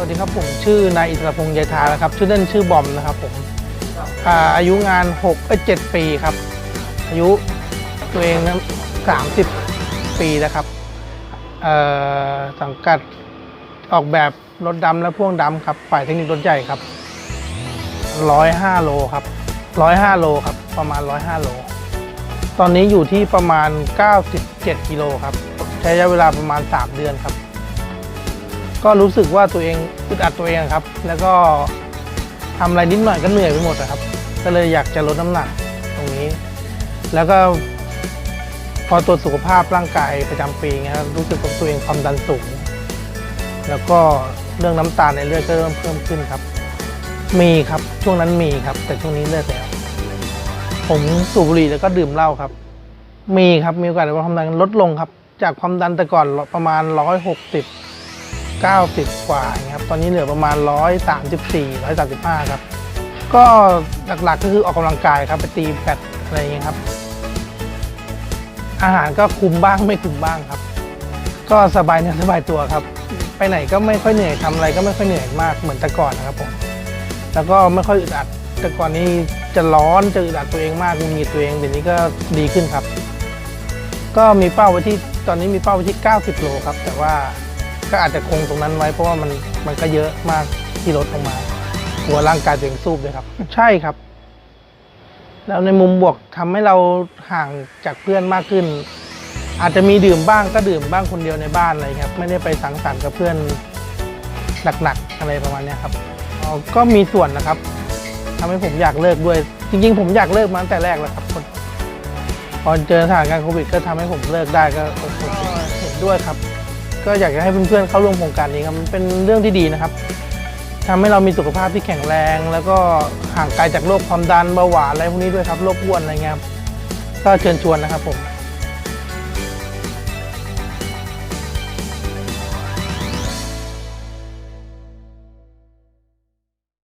วัสดีครับผมชื่อนายอิสระพงษ์ยายทานะครับชื่อเล่นชื่อบอมนะครับผมอาอายุงาน6เอ้ย7ปีครับ อายุตัวเองนะ30 ปีแล้วครับเอ่อสังกัดออกแบบรถดำและพ่วงดำครับฝ่ายเทคนิครถใหญ่ครับ 105 โลครับ 105 โลครับประมาณ 105 โล ตอนนี้อยู่ที่ประมาณ 97 กิโลครับ ใช้ระยะเวลาประมาณ 3 เดือนครับ ก็รู้สึกว่าตัวเองอึดอัดตัวเองครับ แล้วก็ทำอะไรนิดหน่อยก็เหนื่อยไปหมดครับ ก็เลยอยากจะลดน้ำหนักตรงนี้ แล้วก็พอตรวจสุขภาพร่างกายประจำปีนะครับรู้สึกว่าตัวเองความดันสูง แล้วก็เรื่องน้ำตาลในเลือดก็เริ่มเพิ่มขึ้นครับ มีครับช่วงนั้นมีครับ แต่ช่วงนี้เลิกแล้ว ผมสูบบุหรี่แล้วก็ดื่มเหล้าครับ มีครับมีโอกาสว่าความดันลดลงครับ จากความดันแต่ก่อนประมาณร้อยหกสิบ 90 กว่าครับตอนนี้เหลือประมาณ 134 135 ครับ ก็หลักๆก็คือออกกำลังกายครับไปตีแบตอะไรอย่างนี้ครับ อาหารก็คุมบ้างไม่คุมบ้างครับ ก็สบายเนื้อสบายตัวครับ ไปไหนก็ไม่ค่อยเหนื่อยทำอะไรก็ไม่ค่อยเหนื่อยมากเหมือนแต่ก่อนนะครับผมแล้วก็ไม่ค่อยอึดอัดแต่ก่อนนี้จะร้อนจะอึดอัดตัวเองมากมีตัวเองเดี๋ยวนี้ก็ดีขึ้นครับ ก็มีเป้าไว้ที่ตอนนี้มีเป้าไว้ที่ 90 โลครับ แต่ว่า ก็อาจจะคงตรงนั้นไว้เพราะว่ามันมันก็เยอะมากที่ลดลงมา กลัวร่างกายตัวเองสู้เลยครับ ใช่ครับ แล้วในมุมบวกทำให้เราห่างจากเพื่อนมากขึ้น อาจจะมีดื่มบ้างก็ดื่มบ้างคนเดียวในบ้านอะไรครับ ไม่ได้ไปสังสรรค์กับเพื่อนหนักๆอะไรประมาณนี้ครับก็มีส่วนนะครับทำให้ผมอยากเลิกด้วย จริง ๆ ผมอยากเลิกมาตั้งแต่แรกแล้วครับพอเจอสถานการณ์โควิดก็ทำให้ผมเลิกได้ก็เห็นด้วยครับ ก็อยากจะให้เพื่อนๆเข้าร่วมโครงการนี้ครับมันเป็นเรื่องที่ดีนะครับทำให้เรามีสุขภาพที่แข็งแรง แล้วก็ห่างไกลจากโรคความดันเบาหวานอะไรพวกนี้ด้วยครับโรคอ้วนอะไรเงี้ยครับก็เชิญชวนนะครับผม